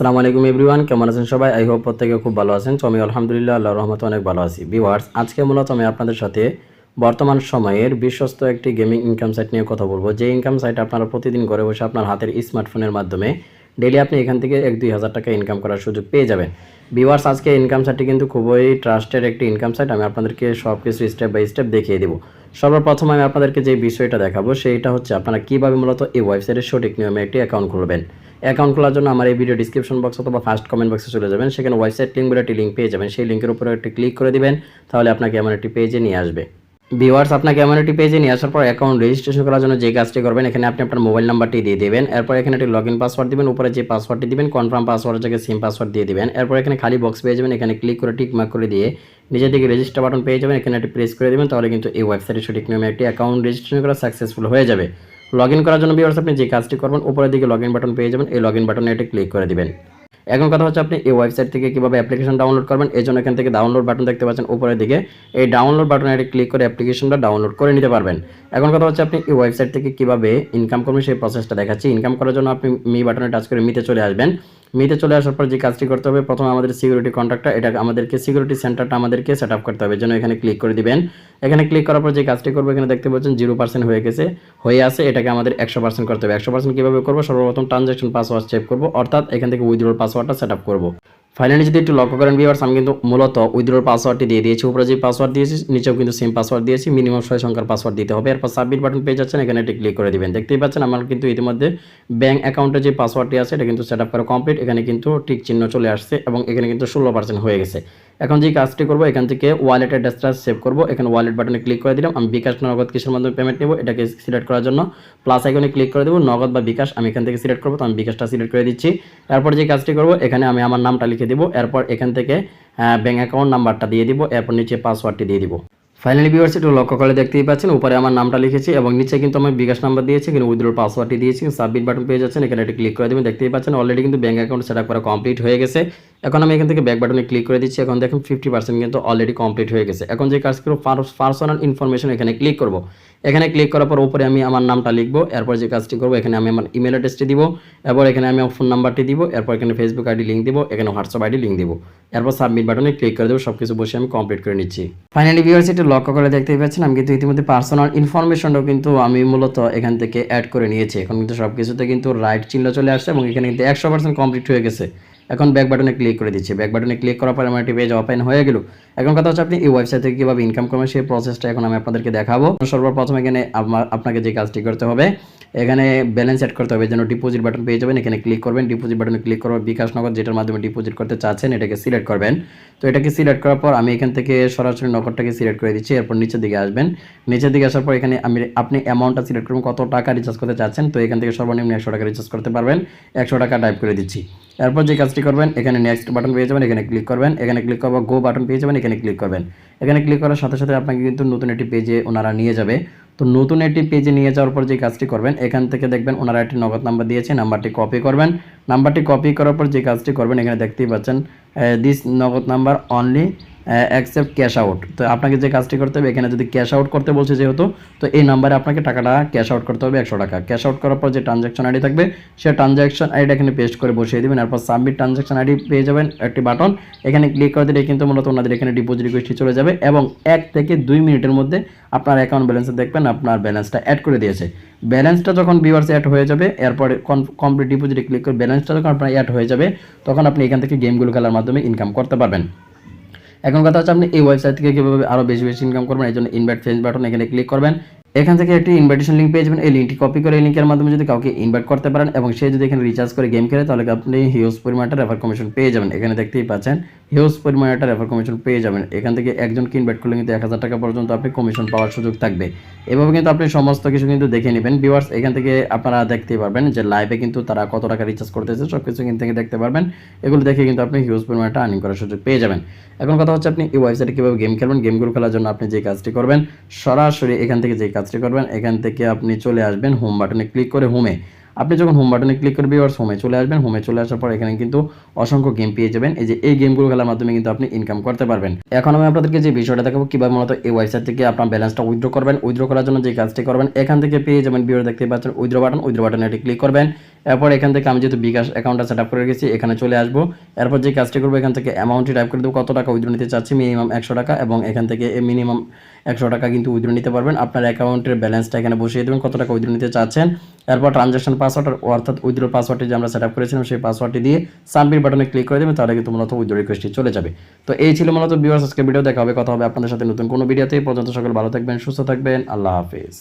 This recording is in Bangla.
আসসালামু আলাইকুম এভরিওয়ান, কেমন আছেন সবাই? আই হোপ প্রত্যেকে খুব ভালো আছেন। তো আমি আলহামদুলিল্লাহ, আল্লাহর রহমতে অনেক ভালো আছি। ভিউয়ার্স, আজকে মূলত আমি আপনাদের সাথে বর্তমান সময়ের বিশ্বস্ত একটি গেমিং ইনকাম সাইট নিয়ে কথা বলব। যে ইনকাম সাইট আপনারা প্রতিদিন ঘরে বসে আপনার হাতের স্মার্টফোনের মাধ্যমে ডেলি আপনি এখান থেকে এক দুই হাজার টাকা ইনকাম করার সুযোগ পেয়ে যাবেন। ভিউয়ার্স আজকে ইনকাম সাইটটি কিন্তু খুবই ট্রাস্টেড একটি ইনকাম সাইট আমি আপনাদেরকে সব কিছু স্টেপ বাই স্টেপ দেখিয়ে দেবো। সর্বপ্রথম আমি আপনাদেরকে যে বিষয়টা দেখাবো, সেইটা হচ্ছে আপনারা কীভাবে মূলত এই ওয়েবসাইটের সঠিক নিয়মে একটি অ্যাকাউন্ট খুলবেন। অ্যাকাউন্ট খোলার জন্য আমার এই ভিডিও ডিসক্রিপশন বক্স অথবা ফার্স্ট কমেন্ট বক্সে চলে যাবেন। সেখানে ওয়েবসাইট লিঙ্ক বলে একটি লিঙ্ক পেয়ে যাবেন। সেই লিঙ্কের উপরে একটি ক্লিক করে দিবেন, তাহলে আপনাকে এমন একটি পেজে নিয়ে আসবে। ভিউয়ার্স, আপনাকে এমন একটি পেজে নিয়ে আসার পর অ্যাকাউন্ট রেজিস্ট্রেশন করার জন্য যে কাজটি করবেন, এখানে আপনি আপনার মোবাইল নাম্বারটি দিয়ে দেবেন। এরপর এখানে একটি লগ ইন পাসওয়ার্ড দিবেন, উপরে যে পাসওয়ার্ডটি দিবেন কনফার্ম পাসওয়ার্ড জায়গায় সিম পাসওয়ার্ড দিয়ে দিবেন। এরপর এখানে খালি বক্স পেয়ে যাবেন, এখানে ক্লিক করে টিক মার্ক করে দিয়ে নিজের দিকে রেজিস্টার বাটন পেয়ে যাবেন, এখানে একটি প্রেস করে দেবেন, তাহলে কিন্তু এই ওয়েবসাইটের সঠিক নিয়মে একটি অ্যাকাউন্ট রেজিস্ট্রেশন করা সাকসেসফুল হয়ে যাবে। লগ ইন করার জন্য ভিওয়ার্স আপনি যে কাজটি করবেন, উপরের দিকে লগ ইন বাটন পেয়ে যাবেন, এই লগ ইন বাটনে এটি ক্লিক করে দিবেন। এখন কথা হচ্ছে আপনি এই ওয়েবসাইট থেকে কীভাবে অ্যাপ্লিকেশন ডাউনলোড করবেন, এই জন্য এখান থেকে ডাউনলোড বাটন দেখতে পাচ্ছেন, উপরের দিকে। এই ডাউনলোড বাটনে এটি ক্লিক করে অ্যাপ্লিকেশনটা ডাউনলোড করে নিতে পারবেন। এখন কথা হচ্ছে আপনি এই ওয়েবসাইট থেকে কীভাবে ইনকাম করবেন, সেই প্রসেসটা দেখাচ্ছি। ইনকাম করার জন্য আপনি মি বাটনে টাচ করে মিতে চলে আসবেন। মিতে চলে আসার পর যে কাজটি করতে হবে, প্রথমে আমাদের সিকিউরিটি কন্ট্রাক্টটা এটা আমাদেরকে সিকিউরিটি সেন্টারটা আমাদেরকে সেট আপ করতে হবে। যেন এখানে ক্লিক করে দিবেন। এখানে ক্লিক করার পর যে কাজটি করব, এখানে দেখতে পাচ্ছেন জিরো পার্সেন্ট হয়ে গেছে, হয়ে আছে, এটাকে আমাদের একশো পার্সেন্ট করতে হবে। একশো পার্সেন্ট কীভাবে করব? সর্বপ্রথম ট্রানজাকশন পাসওয়ার্ড চেক করব, অর্থাৎ এখান থেকে উইথড্রোর পাসওয়ার্ডটা সেট আপ করব। ফাইনালি যদি একটু লক্ষ্য করেন ভিউয়ার্স আমি কিন্তু মূলত উইথড্রোর পাসওয়ার্ডটি দিয়ে দিয়েছি। উপরে যে পাসওয়ার্ড দিয়েছি, নিচেও কিন্তু সেম পাসওয়ার্ড দিয়েছি। মিনিমাম ছয় সংখ্যার পাসওয়ার্ড দিতে হবে। এরপর সাবমিট বাটন পেয়ে যাচ্ছেন, এখানে এটি ক্লিক করে দেবেন। দেখতেই পাচ্ছেন, আমার কিন্তু ইতিমধ্যে ব্যাঙ্ক অ্যাকাউন্টে যে পাসওয়ার্ডটি আছে, এটা কিন্তু সেট আপ করা কমপ্লিট এখানে কিন্তু টিক চিহ্ন চলে আসছে এবং এখানে কিন্তু ষোলো পার্সেন্ট হয়ে গেছে। এখন যে কাজটি করব, এখান থেকে ওয়ালেট অ্যাড্রেসটা সেভ করব। এখানে ওয়ালেট বাটনে ক্লিক করে দিলাম। আমি বিকাশ নগদ কিসের মাধ্যমে পেমেন্ট নেব, এটাকে সিলেক্ট করার জন্য প্লাস আইকনে ক্লিক করে দেবো, নগদ বা বিকাশ। আমি এখান থেকে সিলেক্ট করব, তো আমি বিকাশটা সিলেক্ট করে দিচ্ছি। এরপর যে কাজটি করব, এখানে আমি আমার নামটা লিখে দিব। এরপর এখান থেকে ব্যাঙ্ক অ্যাকাউন্ট নাম্বারটা দিয়ে দিব। এরপর নিচে পাসওয়ার্ডটি দিয়ে দিব। ফাইনালি ভিউয়ার্স একটু লক্ষ্য করে দেখতেই পাচ্ছেন, উপরে আমার নামটা লিখেছি এবং নিচে কিন্তু আমি বিকাশ নাম্বার দিয়েছি, কিন্তু উইথড্রোর পাসওয়ার্ডটি দিয়েছি। সাবমিট বাটন পেয়ে যাচ্ছেন, এখানে একটি ক্লিক করে দেবেন। দেখতেই পাচ্ছেন অলরেডি কিন্তু ব্যাঙ্ক অ্যাকাউন্ট সেট করা কমপ্লিট হয়ে গেছে। এখন আমি এখান থেকে ব্যাক বাটনে ক্লিক করে দিচ্ছি। এখন দেখুন ফিফটি পার্সেন্ট কিন্তু অলরেডি কমপ্লিট হয়ে গেছে। এখন যে কাজ করব পার্সোনাল ইনফরমেশন এখানে ক্লিক করব। এখানে ক্লিক করার পর উপরে আমি আমার নামটা লিখব। এরপর যে কাজটি করব, এখানে আমি আমার ইমেল অ্যাড্রেসটি দিব। এরপর এখানে আমি আমার ফোন নাম্বারটি দিব। এরপর এখানে ফেসবুক আইডি লিঙ্ক দিব। এখানে হোয়াটসঅ্যাপ আইডি লিঙ্ক দিব। এরপর সাবমিট বাটনে ক্লিক করে দেবো। সব কিছু বসে আমি কমপ্লিট করে নিচ্ছি। ফাইনালি ভিউয়ার্স এটা লক্ষ্য করে দেখতে পাচ্ছেন, আমি কিন্তু ইতিমধ্যে পার্সোনাল ইনফরমেশনটাও কিন্তু আমি মূলত এখান থেকে অ্যাড করে নিয়েছি। এখন কিন্তু সব কিছুতে কিন্তু রাইট চিহ্ন চলে আসছে এবং এখানে কিন্তু একশো পার্সেন্ট কমপ্লিট হয়ে গেছে। এখন ব্যাক বাটনে ক্লিক করে দিচ্ছি। ব্যাক বাটনে ক্লিক করার পরে আমার একটি পেজ ওপেন হয়ে গেল। এখন কথা হচ্ছে আপনি এই ওয়েবসাইট থেকে কীভাবে ইনকাম করবেন সেই প্রসেসটা এখন আমি আপনাদেরকে দেখাবো। সর্বপ্রথম এখানে আপনাকে যে কাজটি করতে হবে এখানে ব্যালেন্স অ্যাড করতে হবে, যেন ডিপোজিট বাটন পেয়ে যাবেন। এখানে ক্লিক করবেন ডিপোজিট বাটনে ক্লিক করবেন বিকাশ নগদ যেটার মাধ্যমে ডিপোজিট করতে চাচ্ছেন, এটাকে সিলেক্ট করবেন। তো এটাকে সিলেক্ট করার পর আমি এখান থেকে সরাসরি নগদটাকে সিলেক্ট করে দিচ্ছি, এরপর নিচের দিকে আসবেন। নিচের দিকে আসার পর এখানে আমি আপনি অ্যামাউন্টটা সিলেক্ট করবেন কত টাকা রিচার্জ করতে চাচ্ছেন। তো এখান থেকে সর্বনিম্ন একশো টাকা রিচার্জ করতে পারবেন, একশো টাকা টাইপ করে দিচ্ছি। এরপর যে কাজটি করবেন, এখানে নেক্সট বাটন পেয়ে যাবেন, এখানে ক্লিক করবেন। এখানে ক্লিক করব গো বাটন পেয়ে যাবেন, এখানে ক্লিক করবেন। এখানে ক্লিক করার সাথে সাথে আপনাকে কিন্তু নতুন একটি পেজে ওনারা নিয়ে যাবে। তো নতুন একটি পেজে নিয়ে যাওয়ার পর যে কাজটি করবেন, এখান থেকে দেখবেন ওনারা একটি নগদ নাম্বার দিয়েছে নাম্বারটি কপি করবেন। নাম্বারটি কপি করার পর যে কাজটি করবেন, এখানে দেখতেই পাচ্ছেন this Nagad number only accept cash out তো আপনাকে যে কাজটি করতে হবে, এখানে যদি ক্যাশ আউট করতে বলছে যেহেতু, তো এই নাম্বারে আপনাকে টাকাটা ক্যাশ আউট করতে হবে একশো টাকা। ক্যাশ আউট করার পর যে ট্রানজ্যাকশন আইডি থাকবে, সে ট্রানজ্যাকশন আইডি এখানে পেস্ট করে বসিয়ে দেবেন, এরপর সাবমিট ট্রানজ্যাকশন আইডি পেয়ে যাবেন একটি বাটন এখানে ক্লিক করে দিলে কিন্তু মূলত ওনাদের এখানে ডিপোজিট রিকোয়েস্টটি চলে যাবে এবং এক থেকে দুই মিনিটের মধ্যে আপনার অ্যাকাউন্ট ব্যালেন্সে দেখবেন আপনার ব্যালেন্সটা অ্যাড করে দিয়েছে। ব্যালেন্সটা যখন ভিউয়ার্স অ্যাড হয়ে যাবে, এরপরে কমপ্লিট ডিপোজিটে ক্লিক করে ব্যালেন্সটা যখন আপনার অ্যাড হয়ে যাবে, তখন আপনি এখান থেকে গেমগুলো খেলার মাধ্যমে ইনকাম করতে পারবেন। এখন কথা হচ্ছে আপনি এই ওয়েবসাইট থেকে কীভাবে আরও বেশি বেশি ইনকাম করবেন, এই জন্য ইনভাইট ফেস বাটন এখানে ক্লিক করবেন। এখান থেকে একটি ইনভাইটেশন লিঙ্ক পেয়ে যাবেন, এই লিঙ্কটি কপি করে এই লিঙ্কের মাধ্যমে যদি কাউকে ইনভাইট করতে পারেন এবং সে যদি এখানে রিচার্জ করে গেম খেলে, তাহলে আপনি হিউজ পরিমাণটা রেফার কমিশন পেয়ে যাবেন। এখানে দেখতেই পাচ্ছেন হিউজ পরিমাণ একটা রেফার কমিশন পেয়ে যাবেন। এখান থেকে একজনকে ইনভাইট করলে কিন্তু এক হাজার টাকা পর্যন্ত আপনি কমিশন পাওয়ার সুযোগ থাকবে। এভাবে কিন্তু আপনি সমস্ত কিছু কিন্তু দেখে নেবেন। ভিউয়ার্স এখান থেকে আপনারা দেখতে পারবেন যে লাইভে কিন্তু তারা কত টাকা রিচার্জ করতেছে সব কিছু থেকে দেখতে পারবেন। এগুলো দেখে কিন্তু আপনি হিউজ পরিমাণ একটা আর্নিং করার সুযোগ পেয়ে যাবেন। এখন কথা হচ্ছে আপনি এই ওয়েবসাইটে কীভাবে গেম খেলবেন গেমগুলো খেলার জন্য আপনি যে কাজটি করবেন, সরাসরি এখান থেকে যে কাজটি করবেন, এখান থেকে আপনি চলে আসবেন হোম বাটনে ক্লিক করে হোমে আপনি যখন হোম বাটনে ক্লিক করবেন ওর হোমে চলে আসবেন। হোমে চলে আসার পর এখানে কিন্তু অসংখ্য গেম পেয়ে যাবেন। এই যে এই গেমগুলো খেলার মাধ্যমে কিন্তু আপনি ইনকাম করতে পারবেন। এখন আমি আপনাদেরকে যে বিষয়টা দেখাবো, কীভাবে মূলত এই ওয়েবসাইট থেকে আপনার ব্যালেন্সটা উইথড্র করবেন উইথড্র করার জন্য যে কাজটি করবেন, এখান থেকে পেয়ে যাবেন ভিডিও দেখতে পাচ্ছেন উইথড্র বাটন উইথড্র বাটনে এটি ক্লিক করবেন। এরপর এখান থেকে আমি যেহেতু বিকাশ অ্যাকাউন্টটা সেট আপ করে রেখেছি, এখানে চলে আসব। এরপর যে কাজটি করব, এখান থেকে অ্যামাউন্টটি টাইপ করে দেবো, কত টাকা উইথড্র নিতে চাচ্ছি মিনিমাম একশো টাকা এবং এখান থেকে মিনিমাম একশো টাকা কিন্তু উইথড্র নিতে পারবেন। আপনার অ্যাকাউন্টের ব্যালেন্সটা এখানে বসিয়ে দেবেন, কত টাকা উইথড্র নিতে চাচ্ছেন। এরপর ট্রানজাকশন পাসওয়ার্ড অর্থাৎ উইথড্র পাসওয়ার্ডটি যে আমরা সেট আপ করেছিলাম, সেই পাসওয়ার্ডটি দিয়ে সাবমিট বাটনে ক্লিক করে দেবেন, তাহলে কিন্তু মূলত উইথড্র রিকোয়েস্টটি চলে যাবে। তো এই ছিল মূলত ভিউয়ার্স আজকে ভিডিও দেখা হবে, কথা হবে আপনাদের সাথে নতুন কোনো ভিডিওতে পর্যন্ত সকল ভালো থাকবেন, সুস্থ থাকবেন, আল্লাহ হাফিজ।